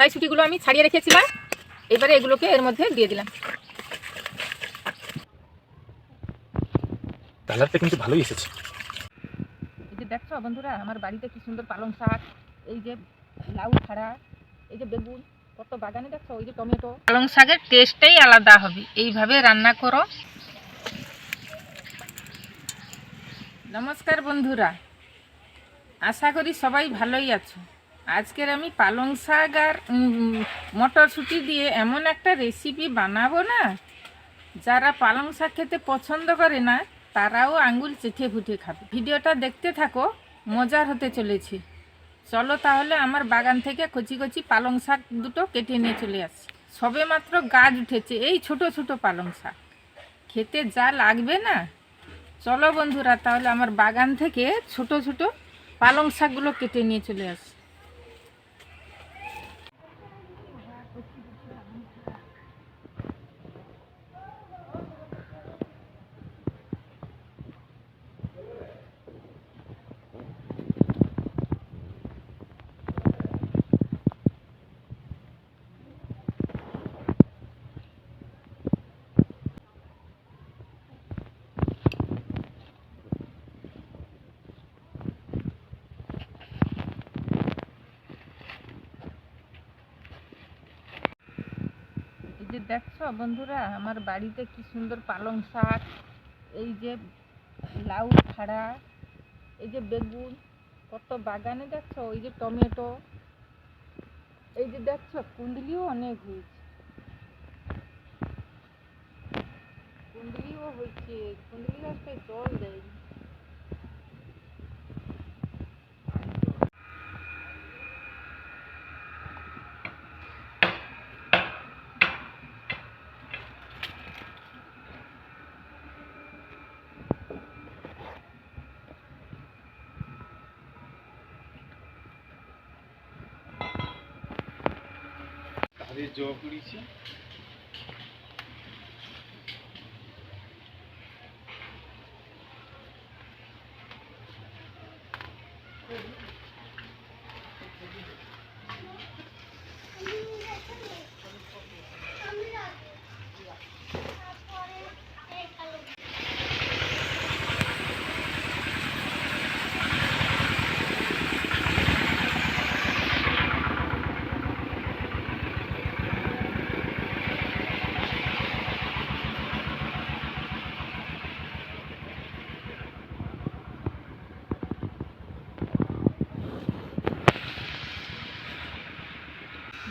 কড়াইশুটিগুলো আমি ছাড়িয়ে রেখেছিলাম এবারে। এগুলোকে এর মধ্যে দিয়ে দিলাম। কালারটা কিন্তু ভালোই এসেছে। এই যে দেখছ বন্ধুরা আমার বাড়িতে কি সুন্দর পালং শাক এই যে লাউ খাড়া এই যে বেগুন কত বাগানে দেখছ ওই যে টমেটো। পালং শাকের টেস্টটাই আলাদা হবে। এইভাবে রান্না করো। নমস্কার বন্ধুরা আশা করি সবাই ভালোই আছো। আজকের আমি পালং শাক আর মটরশুঁটি দিয়ে এমন একটা রেসিপি বানাবো না, যারা পালং শাক খেতে পছন্দ করে না, তারাও আঙ্গুল চেটে ফুটে খাবে। ভিডিওটা দেখতে থাকো, মজার হতে চলেছে। চলো তাহলে আমার বাগান থেকে কচি কচি পালং শাক দুটো কেটে নিয়ে চলে আসি। সবে মাত্র গাছ উঠেছে, এই ছোট ছোট পালং শাক। খেতে যা লাগবে না? চলো বন্ধুরা, তাহলে আমার বাগান থেকে ছোট ছোট পালং শাকগুলো কেটে নিয়ে চলে আসি এই যে দেখছ বন্ধুরা? আমার বাড়িতে কি সুন্দর পালং শাক, এই যে লাউ খাড়া, এই যে বেগুন, কত বাগানে দেখছ? ওই যে টমেটো, এই যে দেখছ কুন্দলিও অনেক হয়েছে। কুন্দলিও হয়েছে কুন্দলি গাছটায় জল দেয় তাহলে জবা করেছি।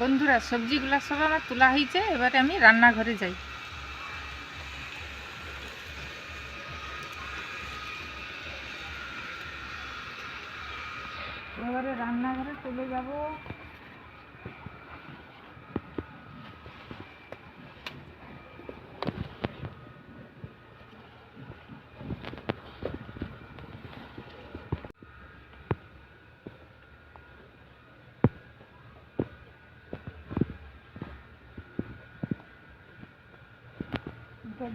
বন্ধুরা সবজিগুলা সব আমার তোলা হয়েছে এবারে আমি রান্নাঘরে যাই এবারে রান্নাঘরে চলে যাব দরজাটা খুলে দিই। এই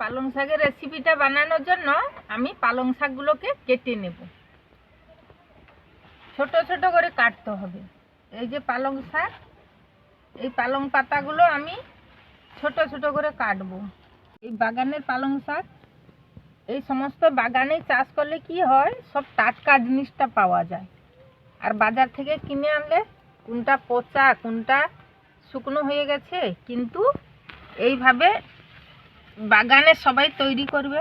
পালং শাকের রেসিপিটা বানানোর জন্য আমি পালং শাকগুলোকে কেটে নেব। ছোট ছোট করে কাটতে হবে। এই যে পালং শাক এই পালং পাতাগুলো আমি ছোট ছোট করে কাটবো। এই বাগানের পালং শাক, এই সমস্ত বাগানে চাষ করলে কি হয়, সব টাটকা জিনিসটা পাওয়া যায়। আর বাজার থেকে কিনে আনলে কোনটা পচা, কোনটা শুকনো হয়ে গেছে, কিন্তু এইভাবে বাগানে সবাই তৈরি করবে।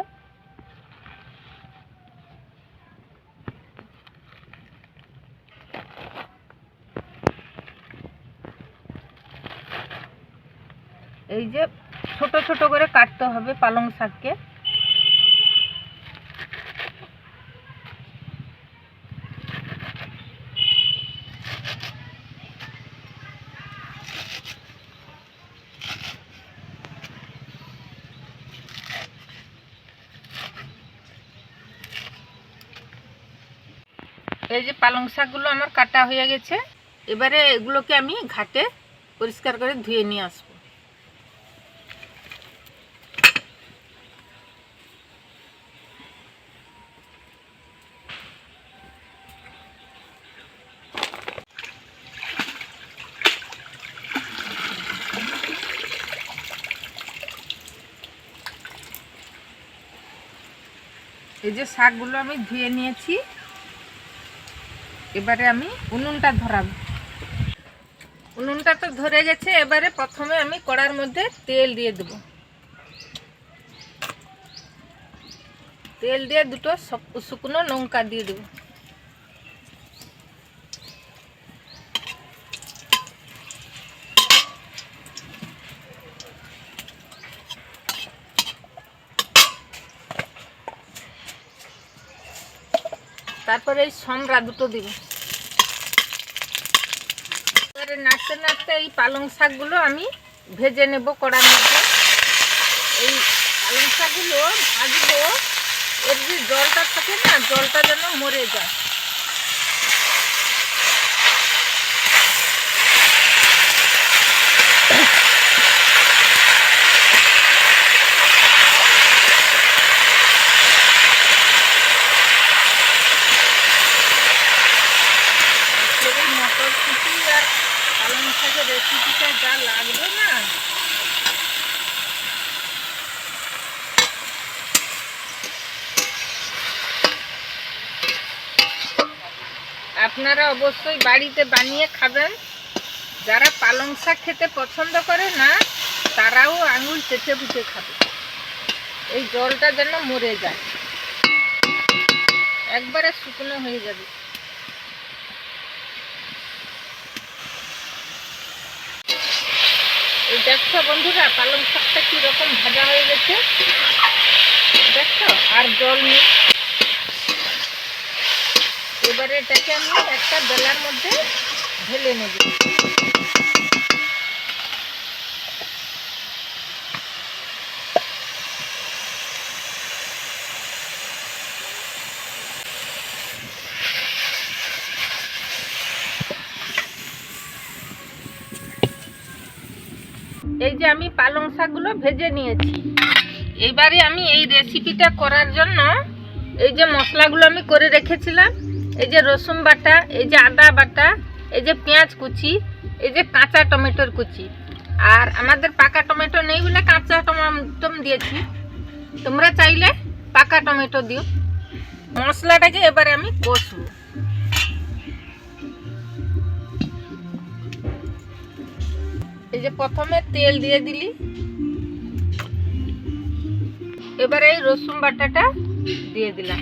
এই যে ছোট ছোট করে কাটতে হবে পালং শাককে। এই যে পালং শাকগুলো আমার কাটা হয়ে গেছে। এবারে এগুলোকে আমি ঘাটে পরিষ্কার করে ধুয়ে নিয়ে আসব। এই যে শাকগুলো আমি ধুয়ে নিয়েছি, এবারে আমি উনুনটা ধরাব। উনুনটা তো ধরে গেছে, এবারে প্রথমে আমি কড়ার মধ্যে তেল দিয়ে দেব। তেল দিয়ে দুটো শুকনো লঙ্কা দিয়ে দেবো। তারপরে এই সমরা দুটো দিব। এবারে নাড়তে নাড়তে এই পালং শাকগুলো আমি ভেজে নেব কড়ার মধ্যে। এই পালং শাকগুলো ভাজবো, এর যে জলটা থাকে না, জলটা যেন মরে যায় এই মটরশুঁটি আর শাকের রেসিপিটা যা লাগবে না? আপনারা অবশ্যই বাড়িতে বানিয়ে খাবেন। যারা পালং শাক খেতে পছন্দ করে না, তারাও আঙুল চেটে বুটে খাবে। এই জলটা যেন মরে যায়। একবারে শুকনো হয়ে যাবে। দেখছ বন্ধুরা, পালং শাকটা কীরকম ভাজা হয়ে গেছে। দেখছ আর জল নেই। এবারে এটাকে আমি একটা বেলার মধ্যে ঢেলে নেব। যে আমি পালং শাকগুলো ভেজে নিয়েছি। এবারে আমি এই রেসিপিটা করার জন্য এই যে মশলাগুলো আমি করে রেখেছিলাম, এই যে রসুন বাটা, এই যে আদা বাটা, এই যে পেঁয়াজ কুচি, এই যে কাঁচা টমেটোর কুচি। আর আমাদের পাকা টমেটো নেই বলে কাঁচা টমেটো দিয়েছি। তোমরা চাইলে পাকা টমেটো দিও। মশলাটাকে এবারে আমি কষবো। এই যে প্রথমে তেল দিয়ে দিলি। এবারে এই রসুন বাটাটা দিয়ে দিলাম।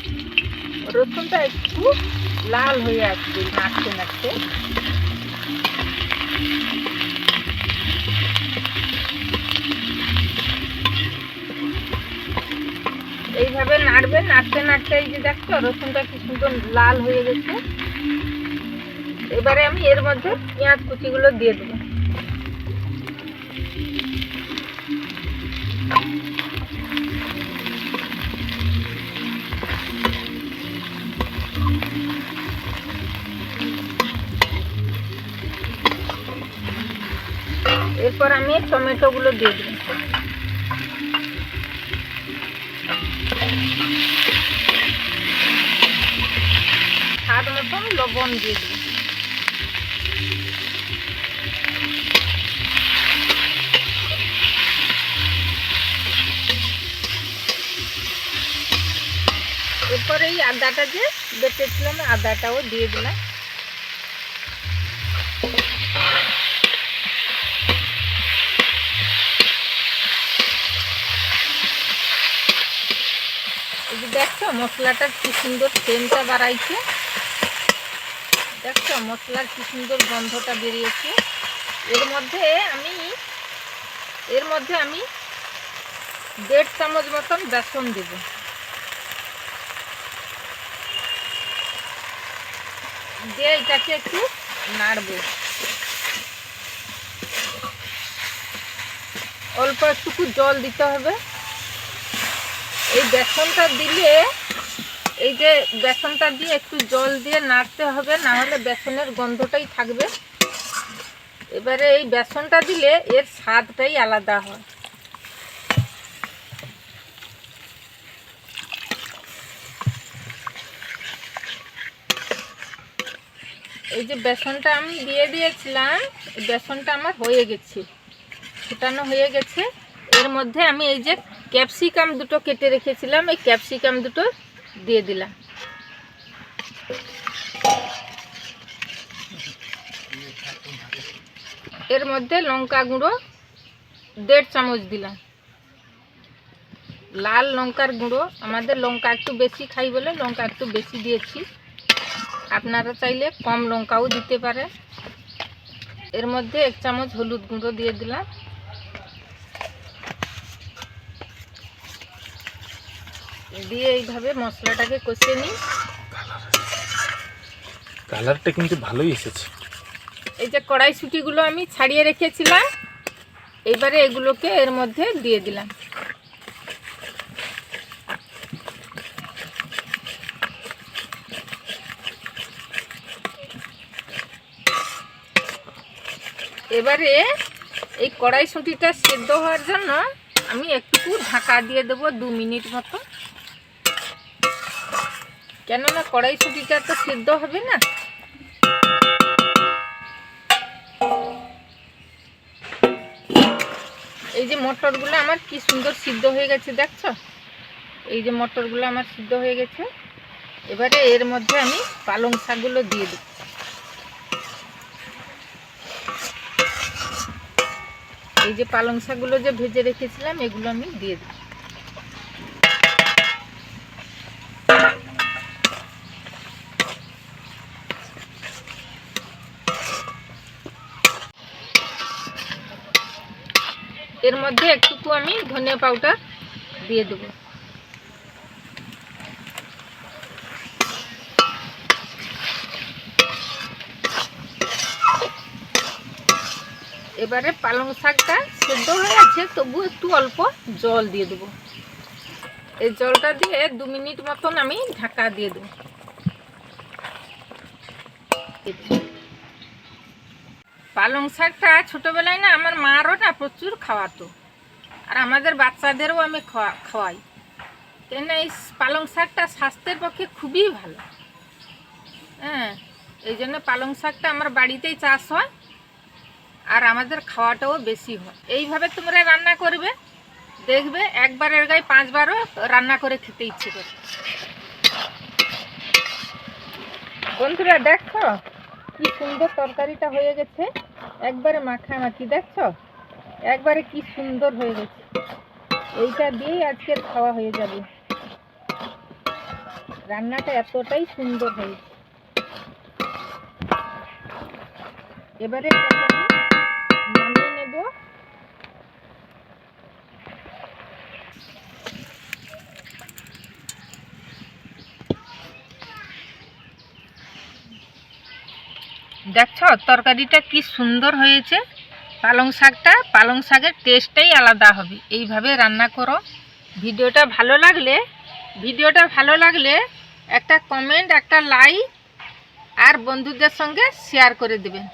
রসুনটা একটু লাল হয়ে আসবে, নাড়তে নাড়তে। এইভাবে নাড়বে, নাড়তে নাড়তে এই যে দেখছ, রসুনটা কি সুন্দর লাল হয়ে গেছে। এবারে আমি এর মধ্যে পেঁয়াজ কুচিগুলো দিয়ে দেবো। এরপর আমি টমেটোগুলো দিয়ে দেবো। স্বাদ মতন লবণ দিয়ে দেবো। এরপরে এই আদাটা যে বেটেছিলাম, আদাটাও দিয়ে দিলাম। দেখছ মশলাটার কি সুন্দর সেন্টটা বাড়াইছে? দেখছ মশলার কি সুন্দর গন্ধটা বেরিয়েছে। এর মধ্যে আমি, এর মধ্যে আমি দেড় চামচ মতন বেসন দেব। দিয়ে এটাকে একটু নাড়বো। অল্প একটুকু জল দিতে হবে। এই বেসনটা দিলে, এই যে বেসনটা দিয়ে একটু জল দিয়ে নাড়তে হবে, না হলে বেসনের গন্ধটাই থাকবে। এবারে এই বেসনটা দিলে এর স্বাদটাই আলাদা হয়। এই যে বেসনটা আমি দিয়ে দিয়েছিলাম, বেসনটা আমার হয়ে গেছে, ফুটানো হয়ে গেছে। এর মধ্যে আমি এই যে ক্যাপসিকাম দুটো কেটে রেখেছিলাম, এই ক্যাপসিকাম দুটো দিয়ে দিলাম। এর মধ্যে লঙ্কা গুঁড়ো, দেড় চামচ দিলাম। লাল লঙ্কার গুঁড়ো, আমাদের লঙ্কা একটু বেশি খাই বলে লঙ্কা একটু বেশি দিয়েছি। আপনারা চাইলে কম লঙ্কাও দিতে পারে এর মধ্যে এক চামচ হলুদ গুঁড়ো দিয়ে দিলাম। দিয়ে এইভাবে মশলাটাকে কষিয়ে নিই। কালারটা কিন্তু ভালোই এসেছে। এই যে কড়াইশুটিগুলো আমি ছাড়িয়ে রেখেছিলাম এইবারে এগুলোকে এর মধ্যে দিয়ে দিলাম। এবারে এই কড়াইশুঁটিটা সেদ্ধ হওয়ার জন্য আমি একটু ঢাকা দিয়ে দেবো দু মিনিট মতো। কেননা কড়াইশুঁটিটা তো সিদ্ধ হবে না। এই যে মটরগুলো আমার কি সুন্দর সিদ্ধ হয়ে গেছে, দেখছ? এই যে মটরগুলো আমার সিদ্ধ হয়ে গেছে। এবারে এর মধ্যে আমি পালং শাকগুলো দিয়ে দেব। এই যে পালং শাকগুলো যে ভেজে রেখেছিলাম, এগুলো আমি দিয়ে দেব। এর মধ্যে একটুকু আমি ধনিয়া পাউডার দিয়ে দেবো। এবারে পালং শাকটা সেদ্ধ হয়ে আছে তবু একটু অল্প জল দিয়ে দেবো। এই জলটা দিয়ে দু মিনিট মতন আমি ঢাকা দিয়ে দেবো। পালং শাকটা ছোটোবেলায় না আমার মারও না প্রচুর খাওয়াতো। আর আমাদের বাচ্চাদেরও আমি খাওয়া খাওয়াই কেন এই পালং শাকটা স্বাস্থ্যের পক্ষে খুবই ভালো। হ্যাঁ এই জন্য পালং শাকটা আমার বাড়িতেই চাষ হয়, আর আমাদের খাওয়াটাও বেশি হয়। এইভাবে তোমরা রান্না করবে, দেখবে একবারের গায়ে পাঁচবারও রান্না করে খেতে ইচ্ছে করে বন্ধুরা দেখো কি সুন্দর তরকারিটা হয়ে গেছে। একবারে মাখামাখি, দেখছ? একবারে কি সুন্দর হয়ে গেছে। এইটা দিয়েই আজকে খাওয়া হয়ে যাবে। রান্নাটা এতটাই সুন্দর হয়েছে। এবারে এটাকে আমি নামিয়ে নেব দেখছ, তরকারিটা কি সুন্দর হয়েছে। পালং শাকটা, পালং শাকের টেস্টটাই আলাদা হবে। এইভাবে রান্না করো। ভিডিওটা ভালো লাগলে, ভিডিওটা ভালো লাগলে একটা কমেন্ট একটা লাইক আর বন্ধুদের সঙ্গে শেয়ার করে দেবেন।